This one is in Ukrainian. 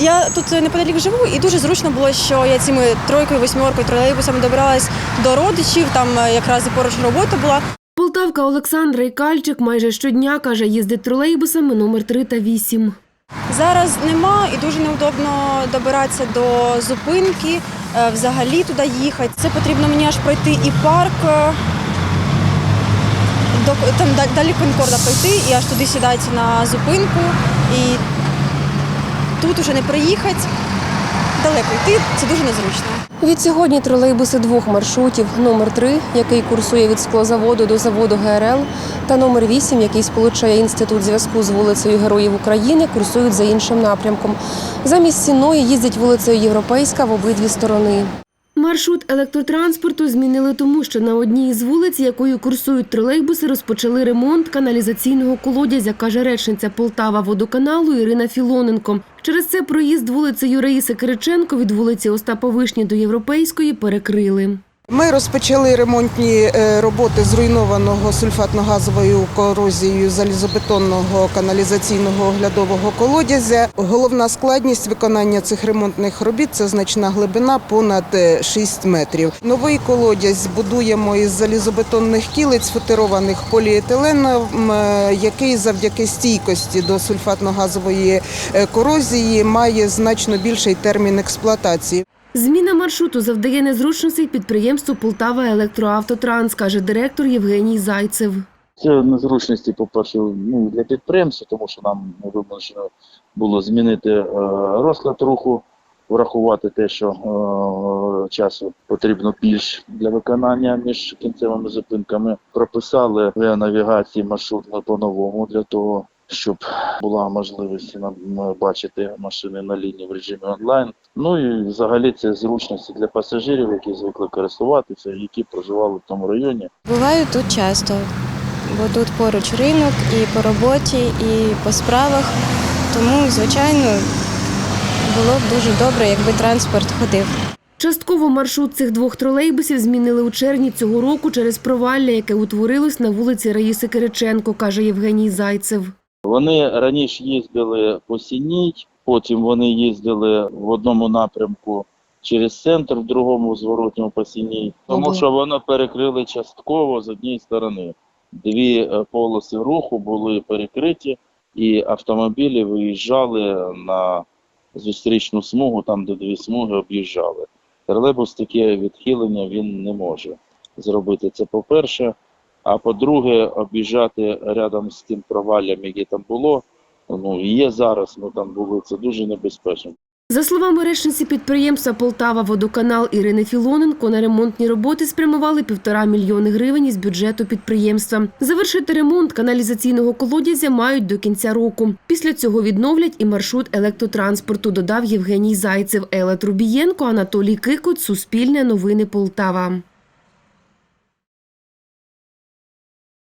Я тут неподалік живу, і дуже зручно було, що я цими тройкою, восьмеркою, тролейбусами добиралась до родичів. Там е, якраз і поруч робота була. Полтавка Олександра Ікальчик майже щодня каже, їздить тролейбусами номер 3 та 8. Зараз нема і дуже неудобно добиратися до зупинки, е, взагалі туди їхати. Це потрібно мені аж пройти і парк. е, До, там да- далі Конкорда пройти і аж туди сідати на зупинку. І тут уже не приїхати. Далеко йти, це дуже незручно. Від сьогодні тролейбуси двох маршрутів: номер 3, який курсує від склозаводу до заводу ГРЛ, та номер 8, який сполучає інститут зв'язку з вулицею Героїв України, курсують за іншим напрямком. Замість ціної їздять вулицею Європейська в обидві сторони. Маршрут електротранспорту змінили тому, що на одній із вулиць, якою курсують тролейбуси, розпочали ремонт каналізаційного колодязя, каже речниця Полтава водоканалу Ірина Філоненко. Через це проїзд вулицею Раїси Кириченко від вулиці Остапа Вишні до Європейської перекрили. Ми розпочали ремонтні е, роботи зруйнованого сульфатно-газовою корозією залізобетонного каналізаційного оглядового колодязя. Головна складність виконання цих ремонтних робіт це значна глибина понад е, 6 метрів. Новий колодязь будуємо із залізобетонних кілиць, футерованих поліетиленом, е, який завдяки стійкості до сульфатно-газової е, корозії має значно більший термін експлуатації. Зміна маршруту завдає незручностей підприємству Полтава Електроавтотранс, каже директор Євгеній Зайцев. Це незручності, по-перше, ну, для підприємства, тому що нам вимушено було змінити е, розклад руху, врахувати те, що е, часу потрібно більш для виконання між кінцевими зупинками. Прописали для навігації маршрут по-новому для того, щоб була можливість нам е, бачити машини на лінії в режимі онлайн. Ну і взагалі це зручності для пасажирів, які звикли користуватися, які проживали в тому районі. Буваю тут часто, бо тут поруч ринок і по роботі, і по справах. Тому, звичайно, було б дуже добре, якби транспорт ходив. Частково маршрут цих двох тролейбусів змінили у червні цього року через провалля, яке утворилось на вулиці Раїси Кириченко, каже Євгеній Зайцев. Вони раніше їздили по Сіній, потім вони їздили в одному напрямку через центр, в другому зворотньому по Сіній, тому що воно перекрили частково з однієї сторони. Дві е, полоси руху були перекриті, і автомобілі виїжджали на зустрічну смугу, там де дві смуги об'їжджали. Тролейбус таке відхилення він не може зробити. Це по-перше. А по-друге, об'їжджати рядом з тим проваллям, яке там було, ну є зараз, ну там були, це дуже небезпечно. За словами речниці підприємства Полтава Водоканал Ірини Філоненко, на ремонтні роботи спрямували півтора мільйони гривень із бюджету підприємства. Завершити ремонт каналізаційного колодязя мають до кінця року. Після цього відновлять і маршрут електротранспорту, додав Євгеній Зайцев, Елла Трубієнко, Анатолій Кикут, Суспільне новини Полтава.